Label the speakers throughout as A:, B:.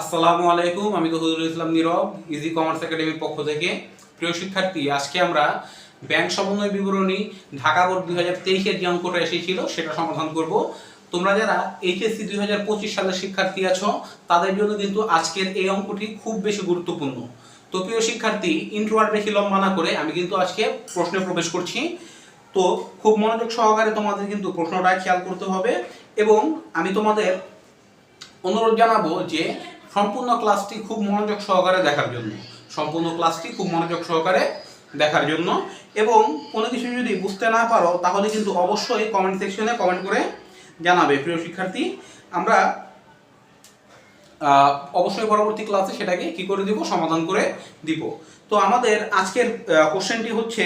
A: আসসালামু আলাইকুম, আমি তহুদুল ইসলাম নীরব ইজি কমার্স একাডেমির পক্ষ থেকে। প্রিয় শিক্ষার্থী, আজকে আমরা ব্যাংক সমন্বয় বিবরণী ঢাকা বোর্ড দুই হাজার তেইশের যে অঙ্কটা এসেছিল সেটা সমাধান করব। তোমরা যারা এইচএসসি দুই হাজার পঁচিশ সালের শিক্ষার্থী আছো, তাদের জন্য কিন্তু আজকের এই অঙ্কটি খুব বেশি গুরুত্বপূর্ণ। তো প্রিয় শিক্ষার্থী ইন্ট্রোয়ার বেশি লম্বা না করে আমি কিন্তু আজকে প্রশ্নে প্রবেশ করছি। তো খুব মনোযোগ সহকারে তোমাদের কিন্তু প্রশ্নটা খেয়াল করতে হবে এবং আমি তোমাদের অনুরোধ জানাব যে সম্পূর্ণ ক্লাসটি খুব মনোযোগ সহকারে দেখার জন্য। সম্পূর্ণ ক্লাসটি খুব মনোযোগ সহকারে দেখার জন্য। এবং কোনো কিছু যদি বুঝতে না পারো, তাহলে কিন্তু অবশ্যই কমেন্ট সেকশনে কমেন্ট করে জানাবে, প্রিয় শিক্ষার্থী। আমরা অবশ্যই পরবর্তী ক্লাসে সেটাকে কি করে দিব? সমাধান করে দিব। তো আমাদের আজকের কোশ্চেনটি হচ্ছে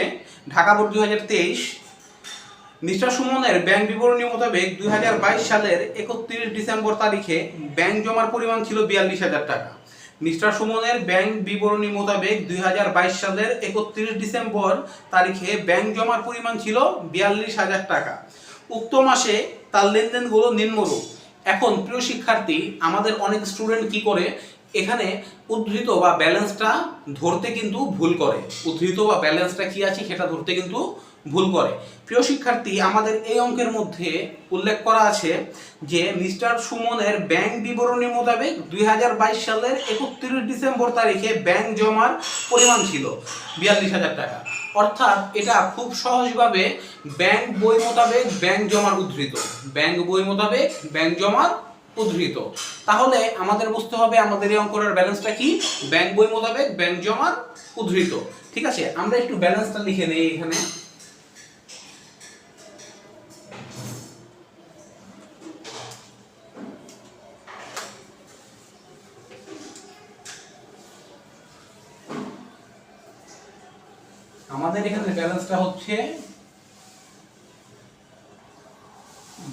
A: ঢাকা বোর্ড দুই হাজার তেইশ মিস্টার সুমনের ব্যাংক বিবরণী মোতাবেক দু হাজার বাইশ সালের একত্রিশ ডিসেম্বর তারিখে ব্যাংক জমার পরিমাণ ছিল বিয়াল্লিশ হাজার টাকা। মিস্টার সুমনের ব্যাংক বিবরণী মোতাবেক দু হাজার বাইশ সালের একত্রিশ ডিসেম্বর তারিখে ব্যাংক জমার পরিমাণ ছিল বিয়াল্লিশ হাজার টাকা। উক্ত মাসে তার লেনদেনগুলো নিম্নরূপ। এখন প্রিয় শিক্ষার্থী, আমাদের অনেক স্টুডেন্ট কি করে? এখানে উদ্ধৃত বা ব্যালেন্সটা ধরতে কিন্তু ভুল করে। উদ্ধৃত বা ব্যালেন্সটা কি আছে সেটা ধরতে কিন্তু ভুল করে। প্রিয় শিক্ষার্থী, আমাদের এই অঙ্কের মধ্যে উল্লেখ করা আছে যে মিস্টার সুমনের ব্যাংক বিবরণী মোতাবেক দুই হাজার বাইশ সালের একত্রিশ ডিসেম্বর তারিখে ব্যাংক জমার পরিমাণ ছিল বিয়াল্লিশ হাজার টাকা। অর্থাৎ এটা খুব সহজভাবে ব্যাংক বই মোতাবেক ব্যাংক জমার উদ্ধৃত। ব্যাংক বই মোতাবেক ব্যাংক জমার উদ্ধৃত। তাহলে আমাদের বুঝতে হবে আমাদের এই অঙ্কের ব্যালেন্সটা কি? ব্যাংক বই মোতাবেক ব্যাংক জমার উদ্ধৃত। ঠিক আছে? আমরা একটু ব্যালেন্সটা লিখে নেই এখানে।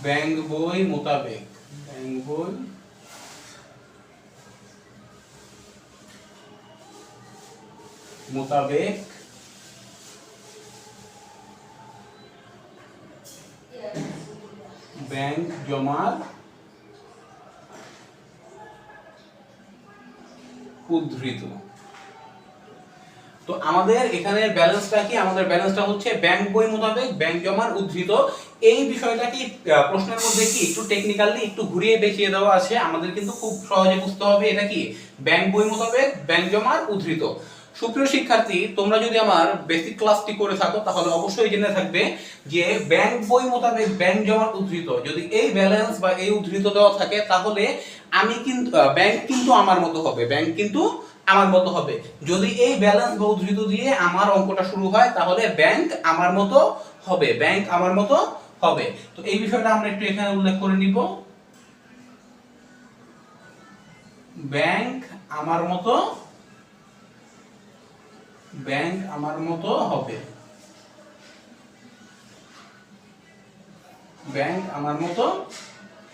A: ব্যাংক বই মোতাবেক। ব্যাংক বই। মোতাবেক। ব্যাংক জমার। উদ্ধৃত। তো আমাদের এখানে ব্যালেন্সটা কি? আমাদের ব্যালেন্সটা হচ্ছে ব্যাংক বই মোতাবেক ব্যাংক জমার উদ্ধৃত। এই বিষয়টা কি প্রশ্নের মধ্যে কি একটু টেকনিক্যালি একটু ঘুরিয়ে দেখিয়ে দেওয়া আছে? আমাদের কিন্তু খুব সহজে বুঝতে হবে এটা কি? ব্যাংক বই মোতাবেক ব্যাংক জমার উদ্ধৃত। সুপ্রিয় শিক্ষার্থী, তোমরা যদি আমার বেসিক ক্লাসটি করে থাকো, তাহলে অবশ্যই জেনে থাকবে যে ব্যাংক বই মোতাবেক ব্যাংক জমার উদ্ধৃত। যদি এই ব্যালেন্স বা এই উদ্ধৃত দেওয়া থাকে, তাহলে আমি কিন্তু ব্যাংক কিন্তু আমার মতো হবে। ব্যাংক কিন্তু আমার মতো হবে। যদি এই ব্যালেন্স বা উদ্ধৃত দিয়ে আমার অঙ্কটা শুরু হয়, তাহলে ব্যাংক আমার মতো হবে। ব্যাংক আমার মতো হবে। তো এই বিষয়টা আমরা একটু এখানে উল্লেখ করে নিব। ব্যাংক আমার মতো ব্যাংক আমার মতো হবে। ব্যাংক আমার মতো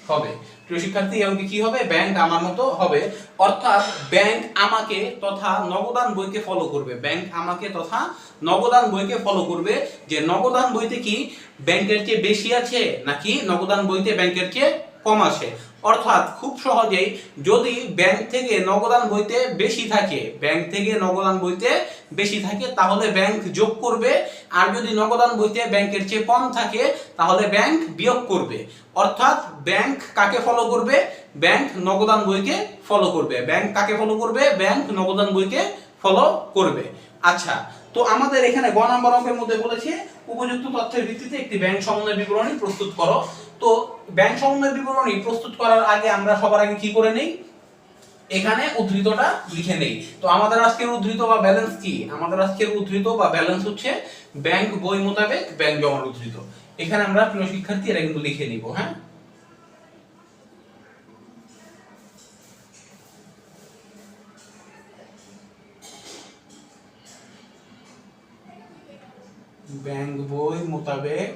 A: হবে। প্রিয় শিক্ষার্থী এমনকি কি হবে? ব্যাংক আমার মতো হবে। অর্থাৎ ব্যাংক আমাকে তথা নগদান বইকে ফলো করবে। ব্যাংক আমাকে তথা নগদান বইকে ফলো করবে। যে নগদান বইতে কি? ব্যাংকের চেয়ে বেশি আছে? নাকি নগদান বইতে ব্যাংকের চেয়ে কম আছে অর্থাৎ খুব সহজেই যদি ব্যাংক থেকে নগদান বইতে বেশি থাকে ব্যাংক থেকে নগদান বইতে বেশি থাকে, তাহলে ব্যাংক যোগ করবে। আর যদি নগদান বইতে ব্যাংকের চেয়ে কম থাকে, তাহলে ব্যাংক বিয়োগ করবে। অর্থাৎ ব্যাংক কাকে ফলো করবে? ব্যাংক নগদান বইকে ফলো করবে। ব্যাংক কাকে ফলো করবে? ব্যাংক নগদান বইকে ফলো করবে। আচ্ছা তো আমাদের এখানে গ নম্বর অঙ্কের মধ্যে বলেছে, উপযুক্ত তথ্যের ভিত্তিতে একটি ব্যাংক সমন্বয় বিবরণী প্রস্তুত করো। তো ব্যাংক সমন্বয় বিবরণী প্রস্তুত করার আগে আমরা সবার আগে কি করে নেই? এখানে উদ্ধৃতটা লিখে নেই। তো আমাদের আজকের উদ্ধৃত বা ব্যালেন্স কি? আমাদের আজকের উদ্ধৃত বা ব্যালেন্স হচ্ছে ব্যাংক বই মোতাবেক ব্যাংক জমার উদ্ধৃত। এখানে আমরা প্রিয় শিক্ষার্থী, এটা কিন্তু লিখে নিব হ্যাঁ? ব্যাংক বই মোতাবেক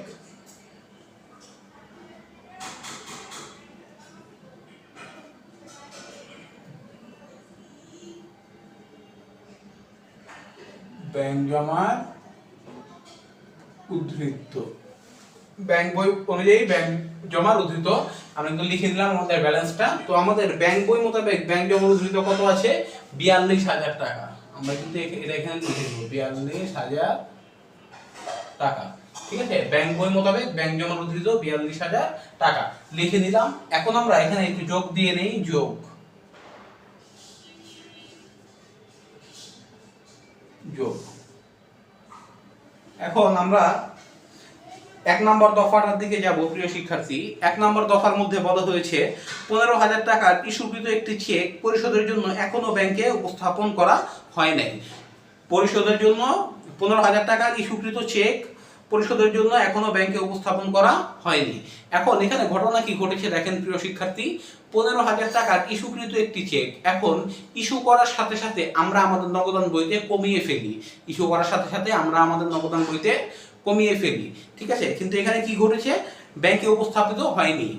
A: ব্যাংক জমার উদ্ধৃত ব্যাংক বই অনুযায়ী ব্যাংক জমার উদ্ধৃত আমরা কিন্তু লিখে দিলাম আমাদের ব্যালেন্সটা। তো আমাদের ব্যাংক বই মোতাবেক ব্যাংক জমার উদ্ধৃত কত আছে? বিয়াল্লিশ হাজার টাকা। আমরা কিন্তু এটা এখানে লিখে দেবো। বিয়াল্লিশ হাজার টাকা। ঠিক আছে? ব্যাংক বই মোতাবেক ব্যাংক জমার উদ্ধৃত বিয়াল্লিশ হাজার টাকা। লিখে দিলাম এখন আমরা এখানে একটু যোগ দিয়ে নেই, যোগ। যোগ। এখন আমরা এক নম্বর দফাটার দিকে যাব, প্রিয় শিক্ষার্থী। এক নম্বর দফার মধ্যে বলা হয়েছে, পনেরো হাজার টাকার ইস্যুকৃত একটি চেক পরিশোধের জন্য এখনও ব্যাংকে উপস্থাপন করা হয় নাই। পরিশোধের জন্য পনেরো হাজার টাকার ইস্যুকৃত চেক পরিশোধের জন্য এখনও ব্যাংকে উপস্থাপন করা হয়নি। এখন এখানে ঘটনা কি ঘটেছে দেখেন প্রিয় শিক্ষার্থী, পনেরো হাজার টাকার ইস্যুকৃত একটি চেক এখন ইস্যু করার সাথে সাথে আমরা আমাদের নগদান বইতে কমিয়ে ফেলি। ইস্যু করার সাথে সাথে আমরা আমাদের নগদান বইতে কমিয়ে ফেলি। ঠিক আছে? কিন্তু এখানে কি ঘটেছে? ব্যাংকে উপস্থাপিত হয়নি।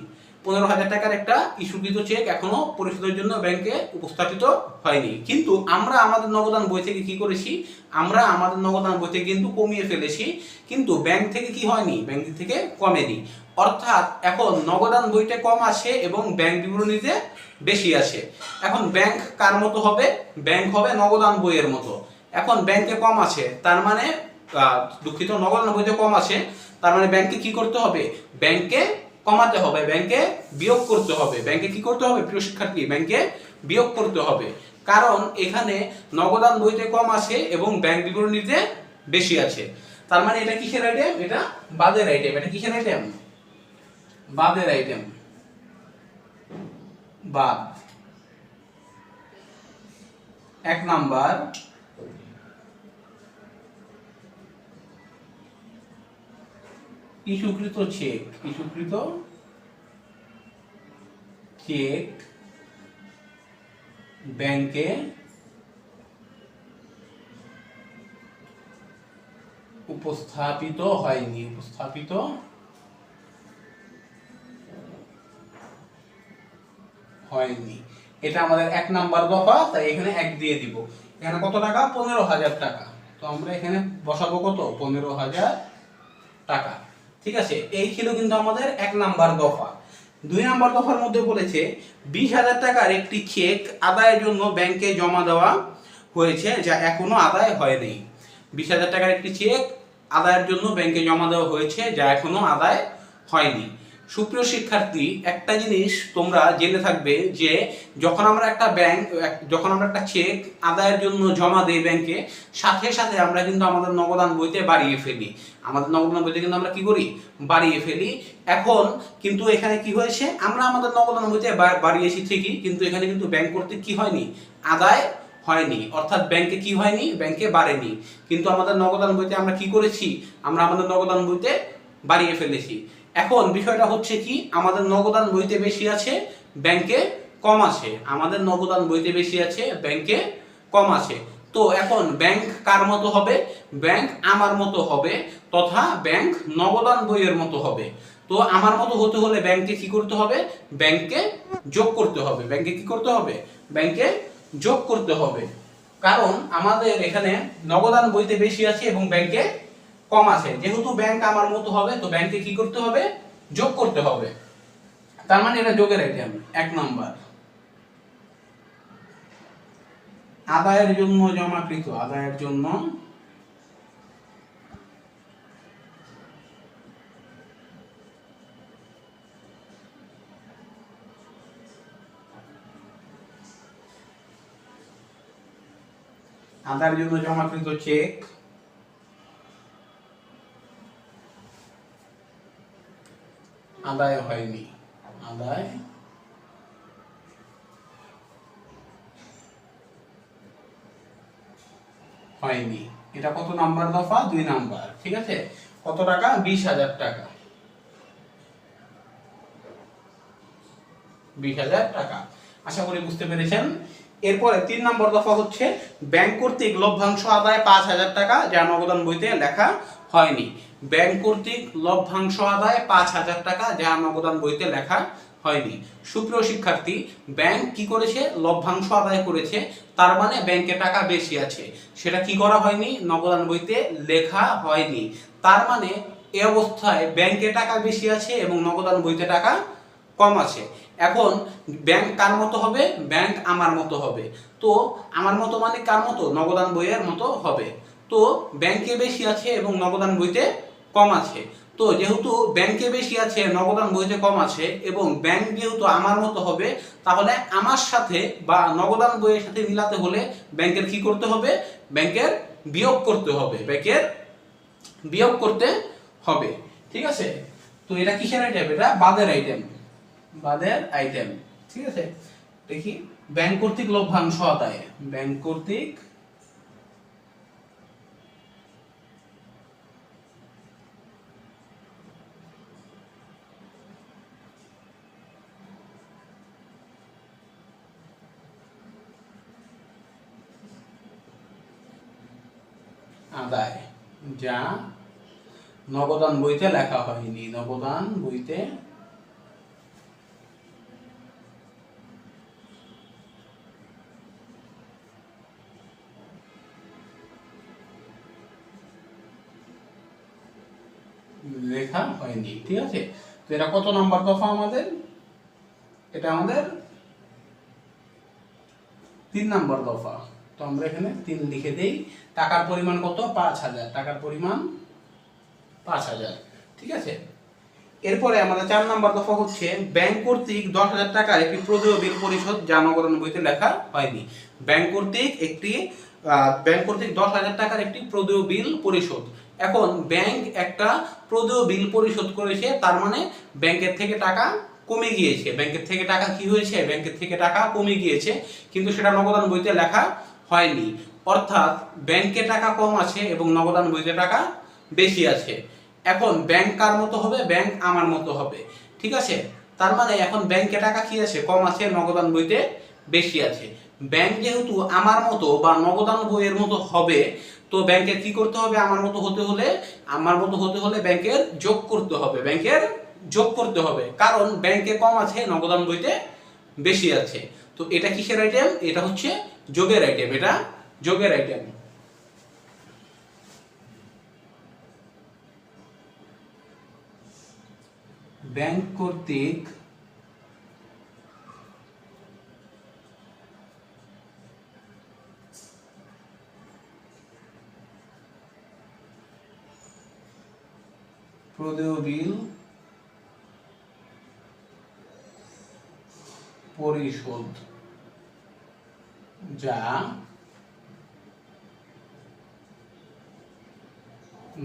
A: পনেরো হাজার টাকার একটা ইস্যুকৃত চেক এখনও পরিশোধের জন্য ব্যাংকে উপস্থাপিত হয়নি। কিন্তু আমরা আমাদের নবদান বই থেকে কি করেছি? আমরা আমাদের নবদান বই থেকে কিন্তু কমিয়ে ফেলেছি, কিন্তু ব্যাংক থেকে কি হয়নি? ব্যাংক থেকে কমেনি। অর্থাৎ এখন নগদান বইতে কম আছে এবং ব্যাংক বিবরণীতে বেশি আছে এখন ব্যাংক কার মতো হবে? ব্যাংক হবে নগদান বইয়ের মতো। এখন ব্যাংকে কম আছে তার মানে দুঃখিত, নগদান বইতে কম আছে তার মানে ব্যাংকে কি করতে হবে? ব্যাংকে কমাতে হবে ব্যাংকে বিয়োগ করতে হবে। ব্যাংকে কি করতে হবে? প্রিয় শিক্ষার্থী ব্যাংকে বিয়োগ করতে হবে। কারণ এখানে নগদান বইতে কম আছে এবং ব্যাংক বিবরণীতে বেশি আছে। তার মানে এটা কিসের আইটেম এটা বাদের আইটেম এটা কিসের আইটেম বাদের আইটেম বাদ। এক নাম্বার। ইস্যুকৃত চেক ইস্যুকৃত চেক ব্যাংকে উপস্থাপিত হয়নি উপস্থাপিত হয়নি। এটা আমাদের এক নাম্বার দফা, তাই এখানে এক দিয়ে দিব। এখানে কত টাকা? পনেরো হাজার টাকা। তো আমরা এখানে বসাবো কত? পনেরো হাজার টাকা। ঠিক আছে? এই ছিল কিন্তু আমাদের এক নাম্বার দফা। দুই নাম্বার দফার মধ্যে বলেছে, বিশ হাজার টাকার একটি চেক আদায়ের জন্য ব্যাংকে জমা দেওয়া হয়েছে, যা এখনও আদায় হয়নি। বিশ হাজার টাকার একটি চেক আদায়ের জন্য ব্যাংকে জমা দেওয়া হয়েছে, যা এখনও আদায় হয়নি। সুপ্রিয় শিক্ষার্থী, একটা জিনিস তোমরা জেনে থাকবে যে যখন আমরা একটা ব্যাংক যখন আমরা একটা চেক আদায়ের জন্য জমা দেই ব্যাংকে সাথে সাথে আমরা কিন্তু আমাদের নগদান বইতে বাড়িয়ে ফেলি। আমাদের নগদান বইতে কিন্তু আমরা কি করি? বাড়িয়ে ফেলি। এখন কিন্তু এখানে কি হয়েছে? আমরা আমাদের নগদান বইতে বাড়িয়েছি ঠিকই, কিন্তু এখানে কিন্তু ব্যাংক করতে কি হয়নি? আদায় হয়নি। অর্থাৎ ব্যাংকে কি হয়নি? ব্যাংকে বাড়েনি। কিন্তু আমাদের নগদান বইতে আমরা কি করেছি? আমরা আমাদের নগদান বইতে বাড়িয়ে ফেলেছি। এখন বিষয়টা হচ্ছে কি, আমাদের নগদান বইতে বেশি আছে, ব্যাংকে কম আছে। আমাদের নগদান বইতে বেশি আছে, ব্যাংকে কম আছে। তো এখন ব্যাংক কার মতো হবে? ব্যাংক আমার মতো হবে তথা ব্যাংক নগদান বইয়ের মতো হবে। তো আমার মতো হতে হলে ব্যাংকে কি করতে হবে? ব্যাংকে যোগ করতে হবে। ব্যাংকে কি করতে হবে? ব্যাংকে যোগ করতে হবে। কারণ আমাদের এখানে নগদান বইতে বেশি আছে এবং ব্যাংকে কম আছে। যেহেতু ব্যাংক আমার মতো হবে, তো ব্যাংকে কি করতে হবে? যোগ করতে হবে। তার মানে এটা যোগের আইটেম এক নাম্বার আদায়ের জন্য জমাকৃত, আদায়ের জন্য আদায়ের জন্য জমাকৃত চেক আদায় হয়নি। আদায়? হয়নি। এটা কত নাম্বার দফা? দুই নাম্বার। ঠিক আছে? কত টাকা? বিশ হাজার টাকা। বিশ হাজার টাকা। আশা করি বুঝতে পেরেছেন। এরপরে তিন নম্বর দফা হচ্ছে, ব্যাংক কর্তৃক লভ্যাংশ আদায় পাঁচ হাজার টাকা যা নগদান বইতে লেখা হয়নি। ব্যাংক কর্তৃক লভ্যাংশ আদায় পাঁচ হাজার টাকা, যা নগদান বইতে লেখা হয়নি। সুপ্রিয় শিক্ষার্থী, ব্যাংক কি করেছে? লভ্যাংশ আদায় করেছে, তার মানে ব্যাংকে টাকা বেশি আছে। সেটা কি করা হয়নি? নগদান বইতে লেখা হয়নি। তার মানে এ অবস্থায় ব্যাংকে টাকা বেশি আছে এবং নগদান বইতে টাকা কম আছে। এখন, ব্যাংক কার মতো হবে? ব্যাংক আমার মতো হবে। তো, আমার মতো মানে কার মতো? নগদান বইয়ের মতো হবে। তো, ব্যাংকে বেশি আছে এবং নগদান বইতে কম আছে। তো যেহেতু ব্যাংকে বেশি আছে, নগদান বইতে কম আছে এবং ব্যাংক যেহেতু আমার মতো হবে, তাহলে আমার সাথে বা নগদান বইয়ের সাথে মিলাতে হলে ব্যাংকের কি করতে হবে? ব্যাংকের বিয়োগ করতে হবে। ব্যাংকের বিয়োগ করতে হবে। ঠিক আছে? তো এটা কিসের আইটেম এটা বাদের আইটেম বাদের আইটেম ঠিক আছে? দেখি। ব্যাংক কর্তৃক লভ্যাংশ আদায় ব্যাংক কর্তৃক আদায়। যা নবদান বইতে লেখা হয়নি। নবদান বইতে লেখা হয়নি। ঠিক আছে? তো এটা কত নাম্বার দফা আমাদের? এটা আমাদের তিন নাম্বার দফা। তো আমরা এখানে তিন লিখে দেই। টাকার পরিমাণ কত? পাঁচ হাজার। টাকার পরিমাণ পাঁচ হাজার। ঠিক আছে? এরপরে আমাদের চার নাম্বার দফা হচ্ছে, ব্যাংক কর্তৃক দশ হাজার টাকার একটি প্রদেয় বিল পরিশোধ যা বইতে লেখা হয়নি। ব্যাংক কর্তৃক একটি ব্যাংক কর্তৃক দশ হাজার টাকার একটি প্রদেয় বিল পরিশোধ। এখন ব্যাংক একটা প্রদেয় বিল পরিশোধ করেছে, তার মানে ব্যাংকের থেকে টাকা কমে গিয়েছে। ব্যাংকের থেকে টাকা কি হয়েছে? ব্যাংকের থেকে টাকা কমে গিয়েছে। কিন্তু সেটা নগদান বইতে লেখা হয়নি। অর্থাৎ ব্যাংকে টাকা কম আছে এবং নগদান বইতে টাকা বেশি আছে। এখন ব্যাংক কার মতো হবে? ব্যাংক আমার মতো হবে। ঠিক আছে? তার মানে এখন ব্যাংকে টাকা কি আছে? কম আছে, নগদান বইতে বেশি আছে। ব্যাংক যেহেতু আমার মতো বা নগদান বইয়ের মতো হবে, তো ব্যাংকের কি করতে হবে? আমার মতো হতে হলে, আমার মতো হতে হলে ব্যাংকের যোগ করতে হবে। ব্যাংকের যোগ করতে হবে। কারণ ব্যাংকে কম আছে, নগদান বইতে বেশি আছে। তো এটা কিসের আইটেম এটা হচ্ছে যোগের আইটেম এটা যোগের আইটেম ব্যাংক কর্তৃক প্রদেয় বিল পরিশোধ। যা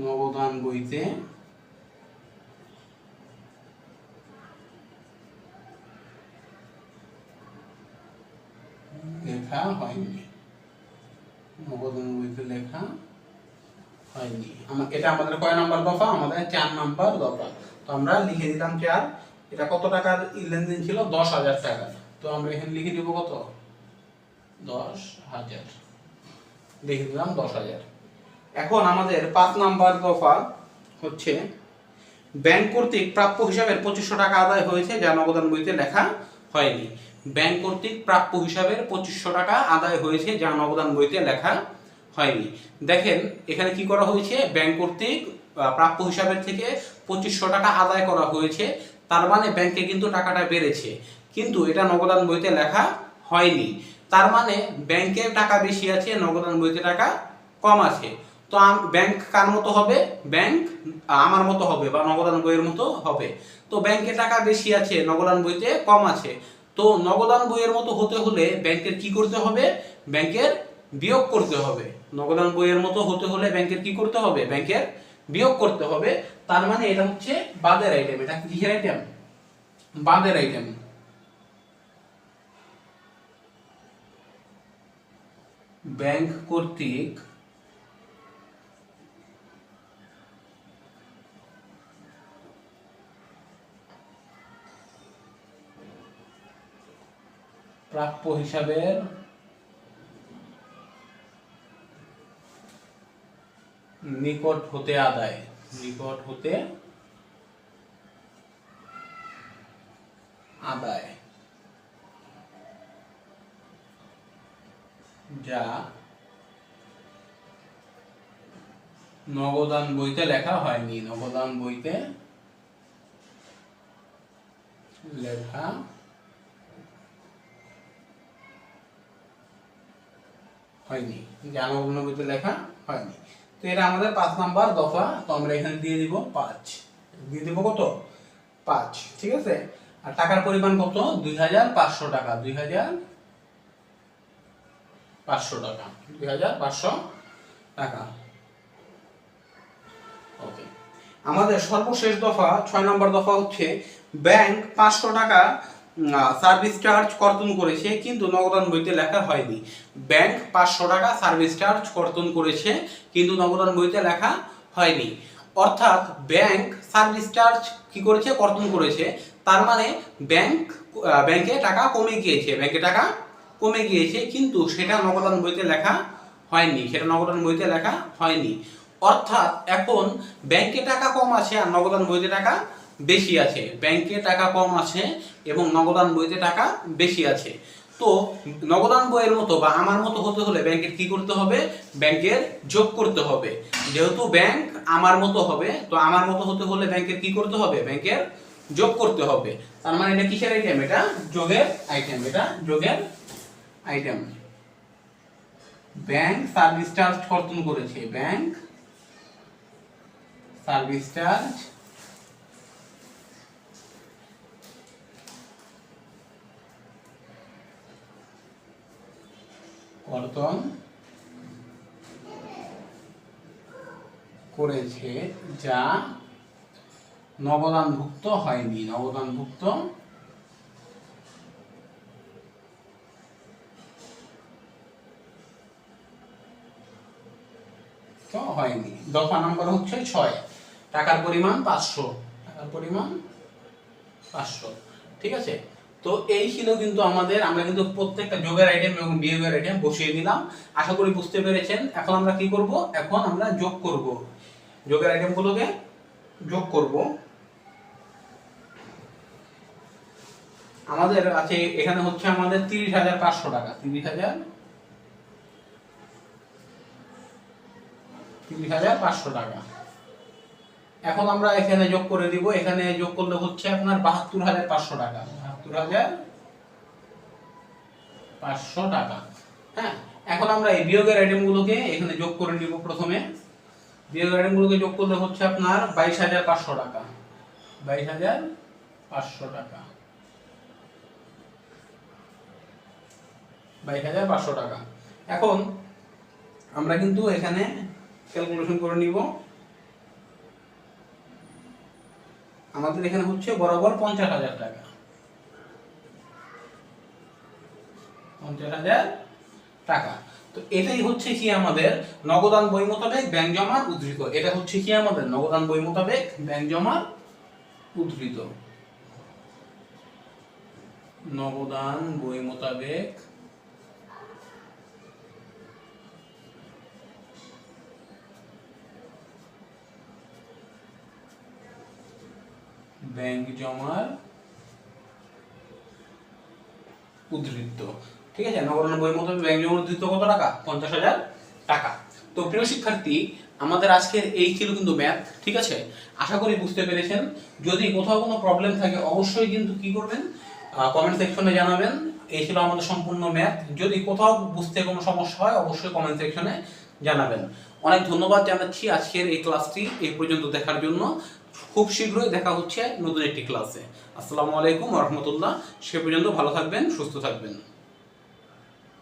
A: নবদান বইতে লেখা হয়নি। নবদান বইতে লেখা হয়নি। এটা আমাদের কয় নাম্বার দফা? আমাদের চার নাম্বার দফা। তো আমরা লিখে দিলাম চার এটা কত টাকার লেনদেন ছিল? দশ হাজার টাকা। তো আমরা এখানে লিখে দিব কত? দশ হাজার। লিখে দিলাম দশ হাজার। এখন আমাদের পাঁচ নাম্বার দফা হচ্ছে, ব্যাংক কর্তৃক প্রাপ্য হিসাবের পঁচিশশো টাকা আদায় হয়েছে, যা নগদান বইতে লেখা হয়নি। ব্যাংক কর্তৃক প্রাপ্য হিসাবের পঁচিশশো টাকা আদায় হয়েছে, যা নগদান বইতে লেখা হয়নি। দেখেন, এখানে কি করা হয়েছে? ব্যাংক কর্তৃক প্রাপ্য হিসাবের থেকে পঁচিশশো টাকা আদায় করা হয়েছে, তার মানে ব্যাংকে কিন্তু টাকাটা বেড়েছে। কিন্তু এটা নগদান বইতে লেখা হয়নি। তার মানে ব্যাংকে টাকা বেশি আছে নগদান বইতে টাকা কম আছে। তো ব্যাংক কার মতো হবে? ব্যাংক আমার মতো হবে বা নগদান বইয়ের মতো হবে। তো ব্যাংকে টাকা বেশি আছে নগদান বইতে কম আছে। তো নগদান বইয়ের মতো হতে হলে ব্যাংকের কি করতে হবে? ব্যাংকের বিয়োগ করতে হবে। নগদান বইয়ের মতো হতে হলে ব্যাংকের কি করতে হবে? ব্যাংকের বিয়োগ করতে হবে। তার মানে এটা হচ্ছে বাদের আইটেম এটা কিসের আইটেম বাদের আইটেম ব্যাংক কর্তৃক প্রাপ্য হিসাবের নিকট হতে আদায় নিকট হতে আদায় যা নগদান বইতে লেখা হয়নি। নগদান বইতে লেখা হয়নি। জানবন্য বইতে লেখা হয়নি। তো এটা আমাদের পাঁচ নাম্বার দফা। তো আমরা এখানে দিয়ে দিব পাঁচ। দিয়ে দিব কত? পাঁচ। ঠিক আছে? আর টাকার পরিমাণ কত? দুই হাজার পাঁচশো টাকা। দুই হাজার পাঁচশো টাকা, দুই হাজার পাঁচশো টাকা। ওকে আমাদের সর্বশেষ দফা, ছয় নম্বর দফা হচ্ছে ব্যাংক পাঁচশো টাকা সার্ভিস চার্জ কর্তন করেছে, কিন্তু নগদান বইতে লেখা হয়নি। ব্যাংক পাঁচশো টাকা সার্ভিস চার্জ কর্তন করেছে, কিন্তু নগদান বইতে লেখা হয়নি। অর্থাৎ ব্যাংক সার্ভিস চার্জ কি করেছে? কর্তন করেছে। তার মানে ব্যাংক ব্যাংকে টাকা কমে গিয়েছে। ব্যাংকে টাকা কমে গিয়েছে, কিন্তু সেটা নগদান বইতে লেখা হয়নি, সেটা নগদান বইতে লেখা হয়নি। অর্থাৎ এখন ব্যাংকে টাকা কম আছে আর নগদান বইতে টাকা বেশি আছে। ব্যাংকে টাকা কম আছে এবং নগদান বইতে টাকা বেশি আছে। তো নগদান বইয়ের মতো বা আমার মতো হতে হলে ব্যাংকের কি করতে হবে? ব্যাংকের যোগ করতে হবে। যেহেতু ব্যাংক আমার মতো হবে, তো আমার মতো হতে হলে ব্যাংকের কি করতে হবে? ব্যাংকের যোগ করতে হবে। তার মানে এটা কিসের আইটেম এটা যোগের আইটেম এটা যোগের আইটেম ব্যাংক সার্ভিস চার্জ কর্তন করেছে। ব্যাংক সার্ভিস চার্জ কর্তন করেছে, যা নবদানভুক্ত হয়নি। নবদানভুক্ত তো হয়নি। দফা নাম্বার হচ্ছে ছয়। টাকার পরিমাণ পাঁচশো। টাকার পরিমাণ পাঁচশো। ঠিক আছে? তো এই ছিল কিন্তু আমাদের, আমরা কিন্তু প্রত্যেকটা যোগের আইটেম এবং বিয়োগের আইটেম বসিয়ে দিলাম। আশা করি বুঝতে পেরেছেন। এখন আমরা কি করব? এখন আমরা যোগ করব। যোগের আইটেমগুলোকে যোগ করব। আমাদের আছে, এখানে হচ্ছে আমাদের তিরিশ হাজার পাঁচশো টাকা। তিরিশ হাজার তিরিশ হাজার পাঁচশো টাকা। এখন আমরা এখানে যোগ করে দিব, এখানে যোগ করলে হচ্ছে আপনার বাহাত্তর হাজার পাঁচশো টাকা। বাহাত্তর হাজার পাঁচশো টাকা। হ্যাঁ এখন আমরা এই বিয়োগের আইটেমগুলোকে এখানে যোগ করে নিব প্রথমে। বিয়োগের আইটেমগুলোকে যোগ করলে হচ্ছে আপনার বাইশ হাজার পাঁচশো টাকা। বাইশ হাজার পাঁচশো টাকা। বাইশ হাজার পাঁচশো টাকা। এখন আমরা কিন্তু এখানে ক্যালকুলেশন করে নিব। আমাদের এখানে হচ্ছে বরাবর পঞ্চাশ হাজার টাকা। পঞ্চাশ হাজার টাকা। তো এটাই হচ্ছে কি আমাদের নগদান বই মোতাবেক ব্যাংক জমার উদ্ধৃত। এটা হচ্ছে কি আমাদের নগদান বই মোতাবেক ব্যাংক জমার উদ্ধৃত। নগদান বই মোতাবেক ব্যাংক জমার উদ্ধৃত ঠিক আছে? নগরায়ণ বই মতো ব্যাংক জমার উদ্ধৃত কত টাকা? পঞ্চাশ হাজার টাকা। তো প্রিয় শিক্ষার্থী, আমাদের আজকের এই ছিল কিন্তু ম্যাথ ঠিক আছে? আশা করি বুঝতে পেরেছেন। যদি কোথাও কোনো প্রবলেম থাকে, অবশ্যই কিন্তু কি করবেন? কমেন্ট সেকশনে জানাবেন। এই ছিল আমাদের সম্পূর্ণ ম্যাথ যদি কোথাও বুঝতে কোনো সমস্যা হয়, অবশ্যই কমেন্ট সেকশনে জানাবেন। অনেক ধন্যবাদ জানাচ্ছি আজকের এই ক্লাসটি এই পর্যন্ত দেখার জন্য। খুব শীঘ্রই দেখা হচ্ছে নতুন একটি ক্লাসে। আসসালামু আলাইকুম রহমতুল্লাহ। সে পর্যন্ত ভালো থাকবেন, সুস্থ থাকবেন।